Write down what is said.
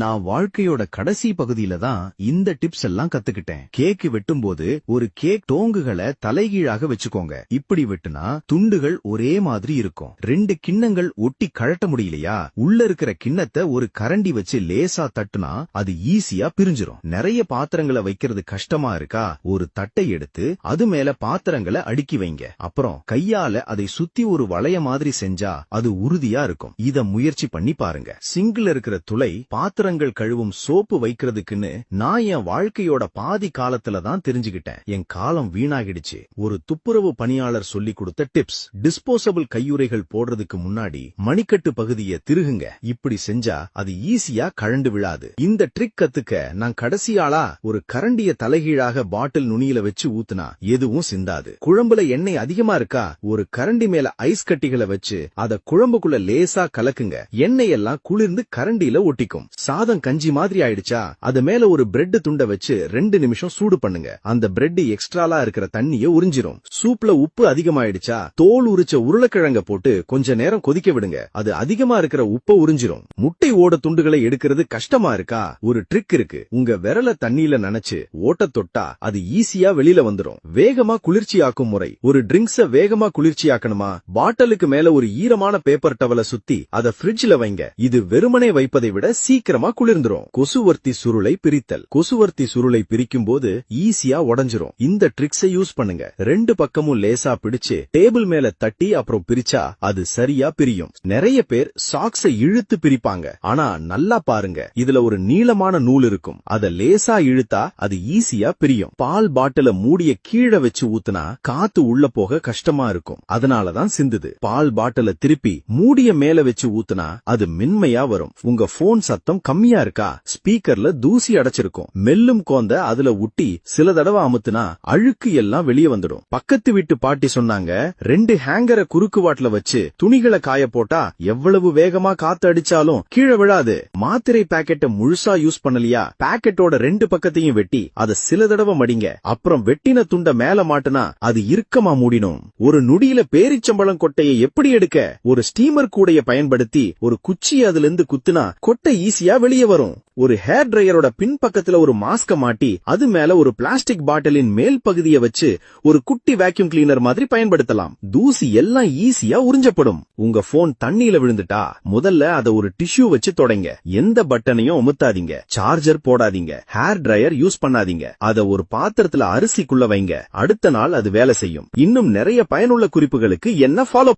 நான் வாழ்க்கையோட கடைசி பகுதியில தான் இந்த டிப்ஸ் எல்லாம் கத்துக்கிட்டேன். கேக் வெட்டும்போது ஒரு கேக் டோங்குகளை தலைகீழாக வச்சுக்கோங்க. இப்படி வெட்டுனா துண்டுகள் ஒரே மாதிரி இருக்கும். ரெண்டு கிண்ணங்கள் ஒட்டி கழட்ட முடியலையா? உள்ள இருக்கிற கிண்ணத்தை ஒரு கரண்டி வச்சு லேசா தட்டுனா அது ஈஸியா பிரிஞ்சிரும். நிறைய பாத்திரங்களை வைக்கிறது கஷ்டமா இருக்கா? ஒரு தட்டை எடுத்து அது மேல பாத்திரங்களை அடுக்கி வைங்க. அப்புறம் கையால அதை சுத்தி ஒரு வளைய மாதிரி செஞ்சா அது உறுதியா இருக்கும். இத முயற்சி பண்ணி பாருங்க. சிங்கிள் இருக்கிற துளை பாத்திரம் பாத்திரங்கள் கழுவும் சோப்பு வைக்கிறதுக்குன்னு நான் என் வாழ்க்கையோட பாதி காலத்துல தான் தெரிஞ்சுக்கிட்டேன். என் காலம் வீணாகிடுச்சு. ஒரு துப்புரவு பணியாளர் சொல்லி கொடுத்த டிப்ஸ். டிஸ்போசபிள் கையுறைகள் போடுறதுக்கு முன்னாடி மணிக்கட்டு பகுதியை திருகுங்க. இப்படி செஞ்சா அது ஈஸியா கழண்டு விழாது. இந்த ட்ரிக் கத்துக்க நான் கடைசி ஆளா ஒரு கரண்டிய தலைகீழாக பாட்டில் நுனியில வச்சு ஊத்துனா எதுவும் சிந்தாது. குழம்புல எண்ணெய் அதிகமா இருக்கா ஒரு கரண்டி மேல ஐஸ் கட்டிகளை வச்சு அத குழம்புக்குள்ள லேசா கலக்குங்க. எண்ணெய் எல்லாம் குளிர்ந்து கரண்டியில ஒட்டிக்கும். சாதம் கஞ்சி மாதிரி ஆயிடுச்சா? அது மேல ஒரு பிரெட் துண்டை வச்சு ரெண்டு நிமிஷம் சூடு பண்ணுங்க. அந்த பிரெட் எக்ஸ்ட்ராலா இருக்கிற தண்ணிய உறிஞ்சிரும். சூப்ல உப்பு அதிகமாயிடுச்சா? தோல் உரிச்ச உருளைக்கிழங்க போட்டு கொஞ்ச நேரம் கொதிக்க விடுங்க. அது அதிகமா இருக்கிற உப்ப உறிஞ்சிரும். முட்டை ஓட துண்டுகளை எடுக்கிறது கஷ்டமா இருக்கா? ஒரு ட்ரிக் இருக்கு. உங்க விரல தண்ணியில நினைச்சு ஓட்ட தொட்டா அது ஈஸியா வெளியில வந்துரும். வேகமா குளிர்ச்சியாக்கும் முறை. ஒரு ட்ரிங்க்ஸ வேகமா குளிர்ச்சியாக்கணுமா? பாட்டிலுக்கு மேல ஒரு ஈரமான பேப்பர் டவல சுத்தி அத ஃப்ரிட்ஜ்ல வைங்க. இது வெறுமனே வைப்பதை விட சீக்கிரமா குளிர்ந்துரும். கொசுவர்த்தி சுருளை பிரித்தல். கொசுவர்த்தி சுருளை பிரிக்கும் போது ஈஸியா உடைஞ்சிரும். இந்த ட்ரிக்ஸை யூஸ் பண்ணுங்க. ரெண்டு பக்கமும் லேசா பிடிச்சு டேபிள் மேல தட்டி அப்புறம் பிரிச்சா அது சரியா பிரியும். நிறைய பேர் சாக்ஸை இழுத்து பிரிப்பாங்க. ஆனா நல்லா பாருங்க. இதுல ஒரு நீளமான நூல் இருக்கும். அத லேசா இழுத்தா அது ஈஸியா பிரியும். பால் பாட்டில மூடிய கீழே வச்சு ஊத்துனா காத்து உள்ள போக கஷ்டமா இருக்கும். அதனாலதான் சிந்துது. பால் பாட்டில திருப்பி மூடிய மேல வச்சு ஊத்துனா அது மென்மையா வரும். உங்க போன் சத்தம் கம்மியா இருக்கா? ஸ்பீக்கர்ல தூசி அடைச்சிருக்கும். மெல்லும் கோந்த அதுல ஒட்டி சில தடவை அமுத்துனா அழுக்கு எல்லாம் வெளியே வந்துடும். பக்கத்து வீட்டு பாட்டி சொன்னாங்க ரெண்டு ஹேங்கரை குறுக்கு வாட்டில வச்சு துணிகளை காய போட்டா எவ்வளவு வேகமா காத்து அடிச்சாலும் கீழே விழாது. மாத்திரை பாக்கெட்டை முழுசா யூஸ் பண்ணலையா? பாக்கெட்டோட ரெண்டு பக்கத்தையும் வெட்டி அதை சில தடவை மடிங்க. அப்புறம் வெட்டின துண்ட மேல மாட்டுனா அது இறுக்கமா மூடினும் ஒரு நுடியில பேரிச்சம்பழம் கொட்டையை எப்படி எடுக்க? ஒரு ஸ்டீமர் கூடைய பயன்படுத்தி ஒரு குச்சி அதுல இருந்து குத்துனா கொட்டை ஈஸியா வெளியே வரும். ஒரு ஹேர் டிரையரோட பின்பக்கத்துல ஒரு மாஸ்க மாட்டி அது மேல ஒரு பிளாஸ்டிக் பாட்டிலின் மேல் பகுதியை வச்சு ஒரு குட்டி வேக்யூம் கிளீனர் மாதிரி பயன்படுத்தலாம். தூசி எல்லாம் ஈஸியா உறிஞ்சப்படும். உங்க போன் தண்ணியில விழுந்துட்டா முதல்ல அத ஒரு டிஷ்யூ வச்சு தொடங்க. எந்த பட்டனையும் அமுத்தாதீங்க. சார்ஜர் போடாதீங்க. ஹேர் டிரையர் யூஸ் பண்ணாதீங்க. அத ஒரு பாத்திரத்துல அரிசிக்குள்ள வைங்க. அடுத்த நாள் அது வேலை செய்யும். இன்னும் நிறைய பயனுள்ள குறிப்புகளுக்கு என்ன ஃபாலோ